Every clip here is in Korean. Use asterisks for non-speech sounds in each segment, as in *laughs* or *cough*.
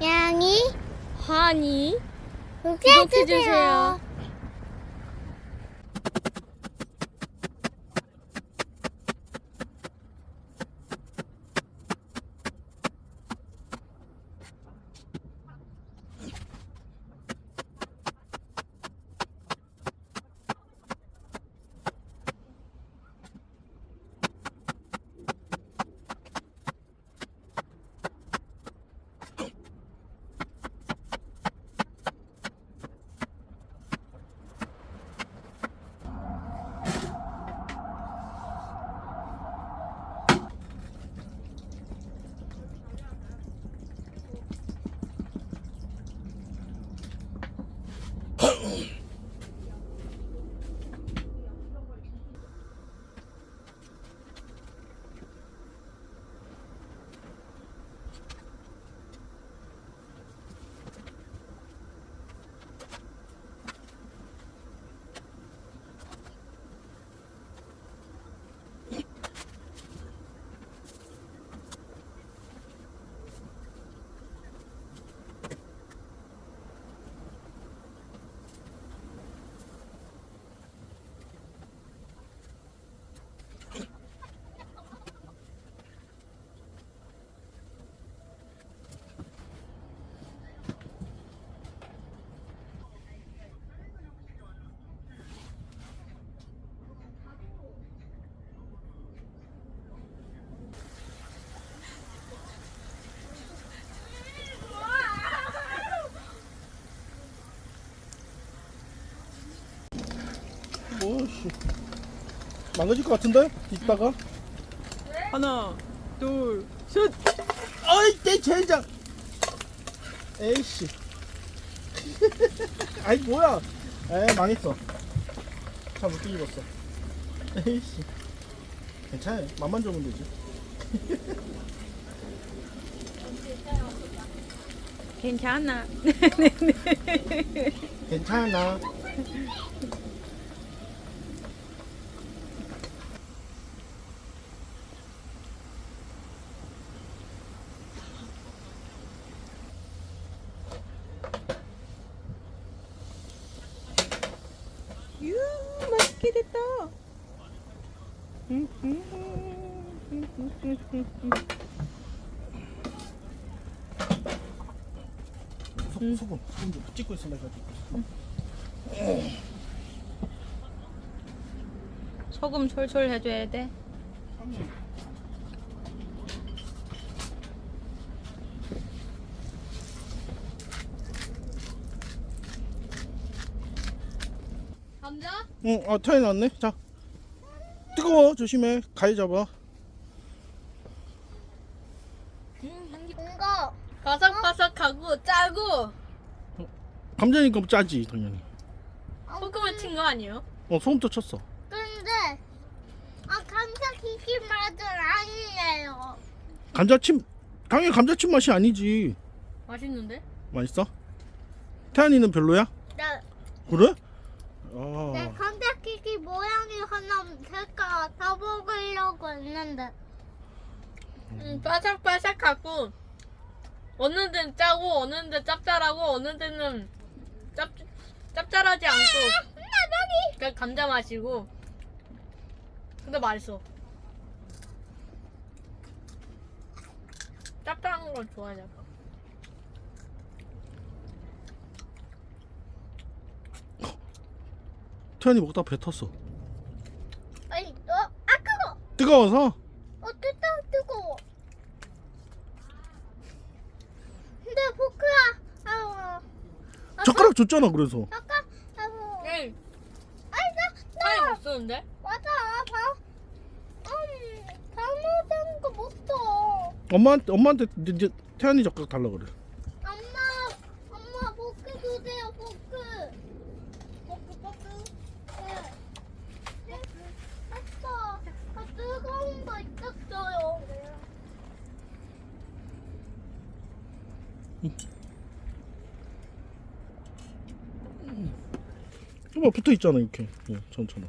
양이 환희 구독해주세요. 뭐씨. 망가질 것 같은데? 이따가? 하나 둘셋. 어이 내 젠장. 에이씨. *laughs* 아이 뭐야. 에 망했어. 차못 뒤집었어. 에이씨. 괜찮아 맘만 좋으면 되지. 괜찮아. 괜찮아 *laughs* 맛있게 됐다. 소금 소금 소금 좀 찍고 있어 내가 지금 소금 솔솔 해줘야 돼 감자? 응, 어, 타이 나왔네. 자. 뜨거워. 조심해. 가위 잡아. 이거 바삭바삭하고 짜고 감자니까 짜지, 당연히. 소금을 친 거 아니에요? 어, 소금도 쳤어. 근데 아 감자 키키 맛은 아니에요. 감자칩, 당연히 감자칩 맛이 아니지. 맛있는데? 맛있어? 태안이는 별로야? 네, 그래? 네 아, 감자 키키 모양이 하나 될까 다 했는데. 음, 바삭바삭하고 어느 데는 짜고 어느 데는 짭짤하고 어느 데는 짭, 짭짤하지 않고 그냥 감자 맛이고. 근데 맛있어. 짭짤한 걸 좋아하잖아 태안이 먹다 뱉었어. 아니 그거 뜨거워서? 어 뜨거 뜨거워. 근데 포크야 아, 젓가락 줬잖아, 그래서. 아우 에이 아니 나 타임 나못 쓰는데? 맞아 방 음, 방어된 거 못 써. 엄마한테, 엄마한테 이제, 태안이 젓가락 달라 그래. 엄마, 엄마 포크 주세요, 포크. 포크, 포크. 네. 네, 됐어. 아, 뜨거운 거 있었어요. 이거 붙어 있잖아, 이렇게. 예, 전처럼.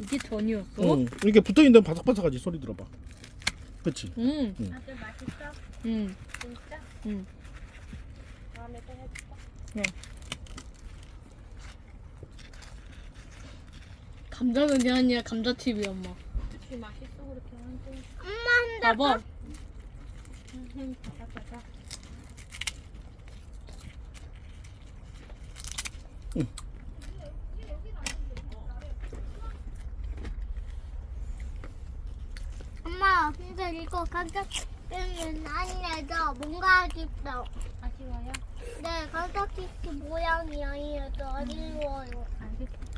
이게 전이었어? 응. 이렇게 붙어 있는 데는 바삭바삭하지, 소리 들어봐. 그치? 응. 응. 아들 맛있어? 응. 진짜? 응. 다음에 또 해줄까? 네. 감자는 게 아니라 감자칩이 엄마. 그치 맛있어 그렇게 하는데. 엄마 한다. 봐봐. 엄마 근데 이거 가격 때문에 아니어서 뭔가 아쉽다. 아쉬워요? 네 가격 키키 모양이 아니어서 아쉬워요. 알겠어.